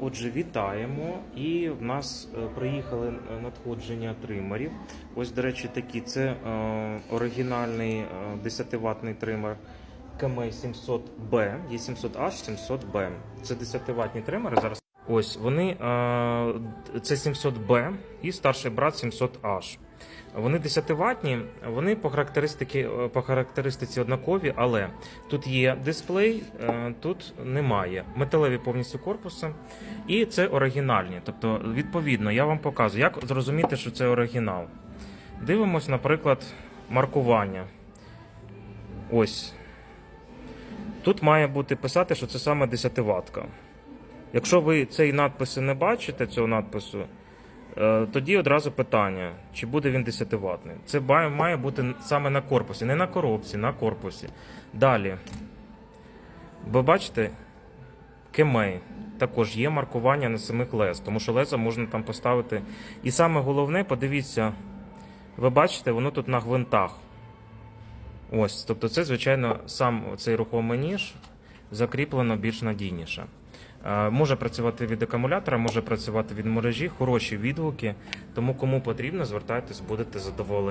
Отже, вітаємо. І в нас е, приїхали е, надходження тримерів. Ось, до речі, такі. Це е, оригінальний е, 10-ваттний тример КМ 700B, є 700H, 700B. Це 10-ваттні тримери. Зараз ось вони е, це 700B і старший брат 700H. Вони 10-ваттні, вони по характеристики по характеристиці однакові, але тут є дисплей, е, тут немає. Металеві повністю корпуси, і це оригінальні. Тобто, відповідно, я вам показую, як зрозуміти, що це оригінал. Дивимось, наприклад, маркування. Ось. Тут має бути писати, що це саме 10 ватка. Якщо ви цей надписи не бачите, цього надпису, е, тоді одразу питання, чи буде він 10 ватний. Це має бути саме на корпусі, не на коробці, на корпусі. Далі. Ви бачите, кемей. Також є маркування на самих лез, тому що леза можна там поставити. І саме головне, подивіться, ви бачите, воно тут на гвинтах. Ось, тобто це, звичайно, сам цей рухомий ніж закріплено більш надійніше. Е, Може працювати від акумулятора, може працювати від мережі, хороші відгуки. Тому кому потрібно, звертайтесь, будете задоволені.